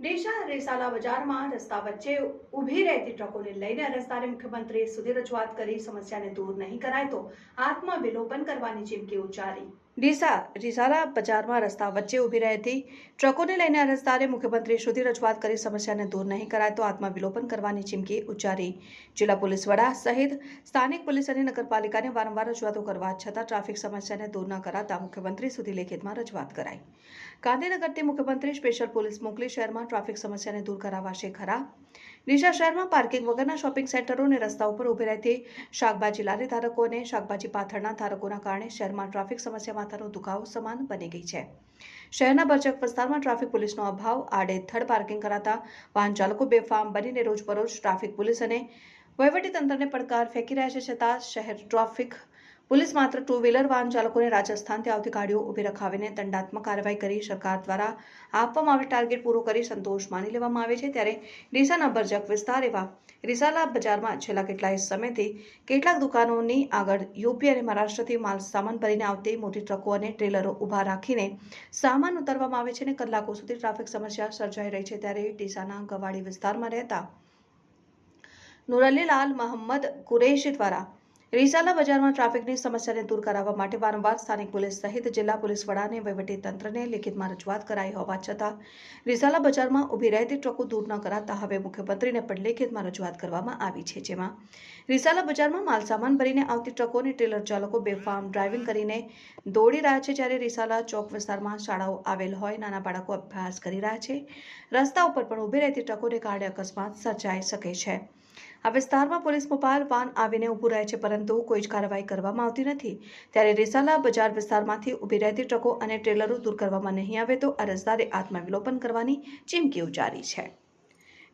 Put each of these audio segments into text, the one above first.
ડીસા રેસાલા બજારમાં રસ્તા વચ્ચે ઊભી રહેતી ટ્રકોને લઈને રસ્તાને મુખ્યમંત્રી સુધી રજૂઆત કરી, સમસ્યાને દૂર નહીં કરાય તો આત્મવિલોપન કરવાની ચીમકી ઉચ્ચારી. ડીસા રિસાલા બજારમાં રસ્તા વચ્ચે ઊભી રહેતી ટ્રકોને લઈને રસ્તાને મુખ્યમંત્રી સુધી રજૂઆત કરી સમસ્યાને દૂર નહીં કરાય તો આત્મવિલોપન કરવાની ચીમકી ઉચ્ચારી. જિલ્લા પોલીસ વડા સહિત સ્થાનિક પોલીસ અને નગરપાલિકાને વારંવાર રજૂઆતો કરવા છતાં ટ્રાફિક સમસ્યાને દૂર ન કરાતા મુખ્યમંત્રી સુધી લેખિતમાં રજૂઆત કરાઈ. ગાંધીનગરથી મુખ્યમંત્રી સ્પેશિયલ પોલીસ મોકલી શહેરમાં ટ્રાફિક સમસ્યાને દૂર કરાવાશે ખરા? ડીસા શહેરમાં પાર્કિંગ વગરના શોપિંગ સેન્ટરો અને રસ્તા ઉપર ઊભી રહેતી શાકભાજી લારી ધારકો અને શાકભાજી પાથરના ધારકોના કારણે શહેરમાં ટ્રાફિક સમસ્યા માથાનો દુખાવો સમાન બની ગઈ છે. શહેરના ભરચક વિસ્તારમાં ટ્રાફિક પોલીસનો અભાવ આડેથડ પાર્કિંગ કરાતા વાહન ચાલકો બેફામ બનીને રોજબરોજ ટ્રાફિક પોલીસ અને વહીવટીતંત્રને પડકાર ફેંકી રહ્યા છે છતાં શહેર ટ્રાફિક પોલીસ માત્ર ટુ વ્હીલર વાહન ચાલકોને રાજસ્થાનથી આવતી ગાડીઓ ઊભી રખાવીને દંડાત્મક કાર્યવાહી કરી સરકાર દ્વારા આપવામાં આવેલ ટાર્ગેટ પૂરો કરી સંતોષ માની લેવામાં આવે છે. ત્યારે ડીસાના બરજક વિસ્તાર એવા રિસાલા બજારમાં છેલ્લા કેટલાય સમયથી કેટલાક દુકાનોની આગળ યુપી અને મહારાષ્ટ્રથી માલ સામાન ભરીને આવતી મોટી ટ્રકો અને ટ્રેલરો ઊભા રાખીને સામાન ઉતારવામાં આવે છે અને કલાકો સુધી ટ્રાફિક સમસ્યા સર્જાઈ રહી છે. ત્યારે ડીસાના ગવાડી વિસ્તારમાં રહેતા નુરલીલાલ મહંમદ કુરેશી દ્વારા રીસાલા બજારમાં ટ્રાફિકની સમસ્યાને દૂર કરાવવા માટે વારંવાર સ્થાનિક પોલીસ સહિત જિલ્લા પોલીસ વડાને તંત્રને લેખિતમાં રજૂઆત કરાઈ હોવા છતાં રીસાલા બજારમાં ઊભી રહેતી ટ્રકો દૂર ન કરાતા હવે મુખ્યમંત્રીને પણ લેખિતમાં રજૂઆત કરવામાં આવી છે, જેમાં રીસાલા બજારમાં માલસામાન ભરીને આવતી ટ્રકો અને ટ્રેલર ચાલકો બેફામ ડ્રાઇવિંગ કરીને દોડી રહ્યા છે, જ્યારે રીસાલા ચોક વિસ્તારમાં શાળાઓ આવેલ હોય, નાના બાળકો અભ્યાસ કરી રહ્યા છે, રસ્તા ઉપર પણ ઊભી રહેતી ટ્રકોને કારણે અકસ્માત સર્જાઈ શકે છે. આ વિસ્તારમાં પોલીસ મોબાઈલ વાન આવીને ઊભું રહે છે, પરંતુ કોઈ જ કાર્યવાહી કરવામાં આવતી નથી. ત્યારે રેસાલા બજાર વિસ્તારમાંથી ઊભી રહેતી ટ્રકો અને ટ્રેલરો દૂર કરવામાં નહીં આવે તો અરજદારે આત્મવિલોપન કરવાની ચીમકી ઉચ્ચારી છે.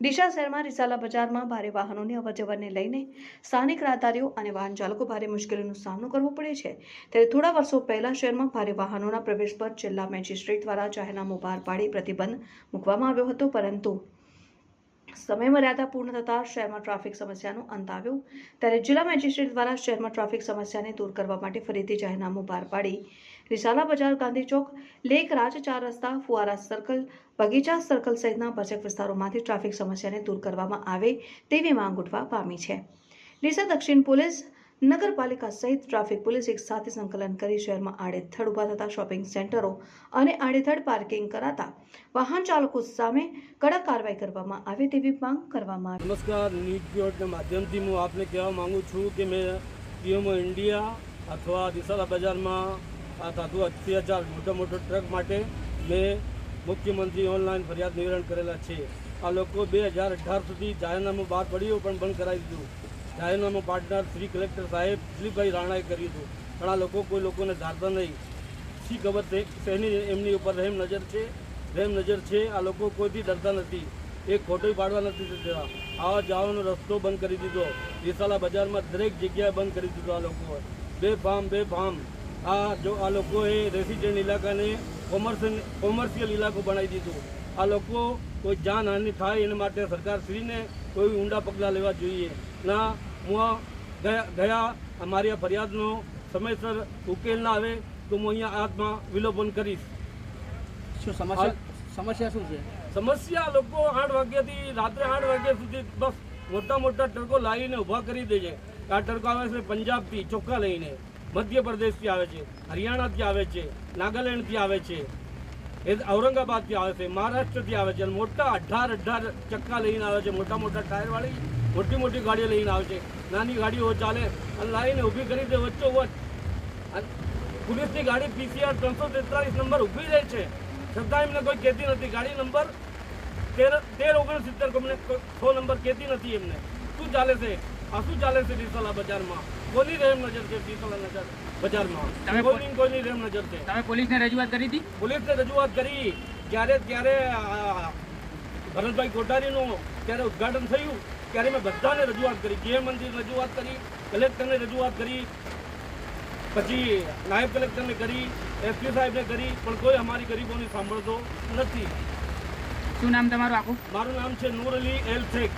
ડીસા શહેરમાં રિસાલા બજારમાં ભારે વાહનોની અવરજવરને લઈને સ્થાનિક રાહદારીઓ અને વાહન ચાલકો ભારે મુશ્કેલીનો સામનો કરવો પડે છે. ત્યારે થોડા વર્ષો પહેલા શહેરમાં ભારે વાહનોના પ્રવેશ પર જિલ્લા મેજિસ્ટ્રેટ દ્વારા જાહેરનામું બહાર પાડી પ્રતિબંધ મૂકવામાં આવ્યો હતો, પરંતુ સમય મર્યાદા પૂર્ણ થતાં શહેરમાં ટ્રાફિક સમસ્યાનો અંત આવ્યો. ત્યારે જિલ્લા મેજિસ્ટ્રેટ દ્વારા શહેરમાં ટ્રાફિક સમસ્યાને દૂર કરવા માટે ફરીથી જાહેરનામું બહાર પાડી. રિસાલા બજાર, ગાંધી ચોક લેક રાજ ચાર રસ્તા, ફુવારા સર્કલ બગીચા સર્કલ સહિતના બચક વિસ્તારોમાંથી ટ્રાફિક સમસ્યાને દૂર કરવામાં આવે તેવી માંગ ઉઠવા પામી છે. ડીસા દક્ષિણ પોલીસ નગરપાલિકા સહિત ટ્રાફિક પોલીસ એક સાથે સંકલન કરી શહેરમાં આડેથડ ઊભા થતા શોપિંગ સેન્ટરો અને આડેથડ પાર્કિંગ કરાતા વાહન ચાલકો સામે કડક કાર્યવાહી કરવામાં આવે તેવી માંગ કરવામાં આવી. નમસ્કાર ન્યૂઝ માધ્યમથી હું આપને કહેવા માંગુ છું કે મેં પીએમઓ ઇન્ડિયા અથવા દિશાલા બજારમાં આ થતું હજાર મોટા મોટા ટ્રક માટે મેં મુખ્યમંત્રી ઓનલાઈન ફરિયાદ નિવારણ કરેલા છે. આ લોકો બે હજાર અઢાર સુધી જાહેરનામું બહાર પડ્યું પણ બંધ કરાવી દીધું. જાહેરનામું પાર્ટનર શ્રી કલેક્ટર સાહેબ દિલીપભાઈ રાણાએ કર્યું હતું. પણ આ લોકો, કોઈ લોકોને ધારતા નહીં. શી ખબર શેની એમની ઉપર રહેમ નજર છે? રહેમ નજર છે? આ લોકો કોઈથી ડરતા નથી. એક ખોટો પાડવા નથી દેતા. આવા જવાનો રસ્તો બંધ કરી દીધો. વિશાલા બજારમાં દરેક જગ્યાએ બંધ કરી દીધો આ લોકો બે ફાર્મ બે ફાર્મ આ જો, આ લોકોએ રેસિડેન્ટ ઇલાકાને કોમર્શિયલ કોમર્શિયલ ઇલાકો બનાવી દીધું. આ લોકો કોઈ જાનહાનિ થાય એના માટે સરકારશ્રીને કોઈ ઊંડા પગલાં લેવા જોઈએ. ના હું ગયા અમારી આ ફરિયાદનો સમયસર ઉકેલ ના આવે તો હું અહીંયા હાથમાં વિલોપન કરીશ. શું સમસ્યા સમસ્યા શું છે? સમસ્યા લોકો આઠ વાગ્યાથી રાત્રે આઠ વાગ્યા સુધી બસ મોટા મોટા ટ્રકો લાવીને ઊભા કરી દે છે. આ ટ્રકો આવે છે પંજાબથી ચોખ્ખા લઈને. મધ્યપ્રદેશથી આવે છે હરિયાણાથી આવે છે નાગાલેન્ડથી આવે છે. એ ઔરંગાબાદથી આવે છે મહારાષ્ટ્રથી આવે છે અને મોટા અઢાર અઢાર ચક્કા લઈને આવે છે, મોટા મોટા ટાયરવાળી, મોટી મોટી ગાડીઓ લઈને આવે છે. નાની ગાડીઓ ચાલે અને લાવીને ઊભી કરી દે વચ્ચોવચ પોલીસની ગાડી પીસીઆર ત્રણસો તેતાલીસ નંબર ઊભી રહે છે. છતાં એમને કોઈ કહેતી નથી. ગાડી નંબર તેર તેર ઓગણસિત્તેર કંપની સો નંબર કહેતી નથી એમને. શું ચાલે છે? આ શું ચાલે છે ડીસલા બજારમાં? કોની રેમ નજર છે ડીસલા નજર બજારમાં. તમે કોઈની કોઈની રેમ નજર છે તમે પોલીસને રજૂઆત કરી હતી? પોલીસને રજૂઆત કરી. જ્યારે ત્યારે ભરતભાઈ કોઠારીનું ત્યારે ઉદ્ઘાટન થયું ત્યારે મેં બધાને રજૂઆત કરી. ગૃહમંત્રીને રજૂઆત કરી કલેક્ટરને રજૂઆત કરી પછી નાયબ કલેક્ટરને કરી એસપી સાહેબને કરી પણ કોઈ અમારી ગરીબોની સાંભળતો નથી. શું નામ તમારું આખું? મારું નામ છે નૂર અલી એલ શેખ.